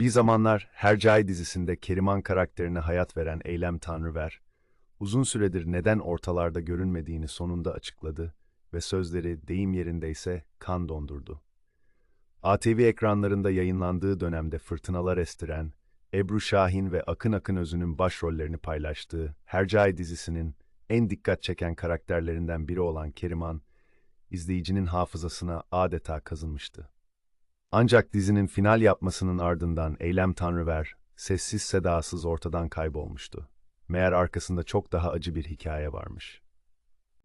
Bir zamanlar Hercai dizisinde Keriman karakterine hayat veren Eylem Tanrıver, uzun süredir neden ortalarda görünmediğini sonunda açıkladı ve sözleri deyim yerindeyse kan dondurdu. ATV ekranlarında yayınlandığı dönemde fırtınalar estiren, Ebru Şahin ve Akın Akın Özü'nün başrollerini paylaştığı Hercai dizisinin en dikkat çeken karakterlerinden biri olan Keriman, izleyicinin hafızasına adeta kazınmıştı. Ancak dizinin final yapmasının ardından Eylem Tanrıver, sessiz sedasız ortadan kaybolmuştu. Meğer arkasında çok daha acı bir hikaye varmış.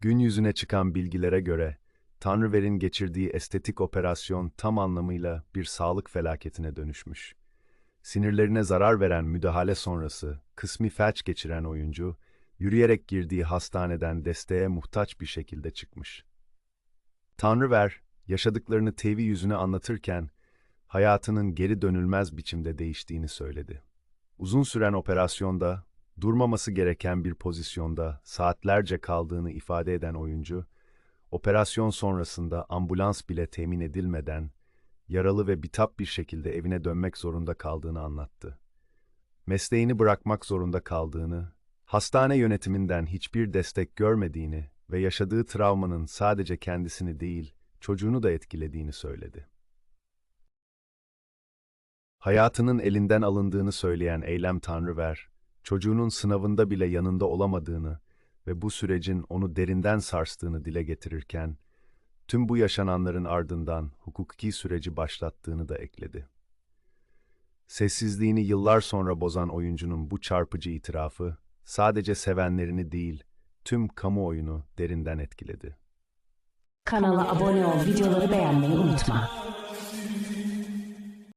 Gün yüzüne çıkan bilgilere göre, Tanrıver'in geçirdiği estetik operasyon tam anlamıyla bir sağlık felaketine dönüşmüş. Sinirlerine zarar veren müdahale sonrası, kısmi felç geçiren oyuncu, yürüyerek girdiği hastaneden desteğe muhtaç bir şekilde çıkmış. Tanrıver, yaşadıklarını TV yüzüne anlatırken, hayatının geri dönülmez biçimde değiştiğini söyledi. Uzun süren operasyonda, durmaması gereken bir pozisyonda saatlerce kaldığını ifade eden oyuncu, operasyon sonrasında ambulans bile temin edilmeden, yaralı ve bitap bir şekilde evine dönmek zorunda kaldığını anlattı. Mesleğini bırakmak zorunda kaldığını, hastane yönetiminden hiçbir destek görmediğini ve yaşadığı travmanın sadece kendisini değil, çocuğunu da etkilediğini söyledi. Hayatının elinden alındığını söyleyen Eylem Tanrıver, çocuğunun sınavında bile yanında olamadığını ve bu sürecin onu derinden sarstığını dile getirirken, tüm bu yaşananların ardından hukuki süreci başlattığını da ekledi. Sessizliğini yıllar sonra bozan oyuncunun bu çarpıcı itirafı, sadece sevenlerini değil, tüm kamuoyunu derinden etkiledi. Kanala abone ol, videoları beğenmeyi unutma.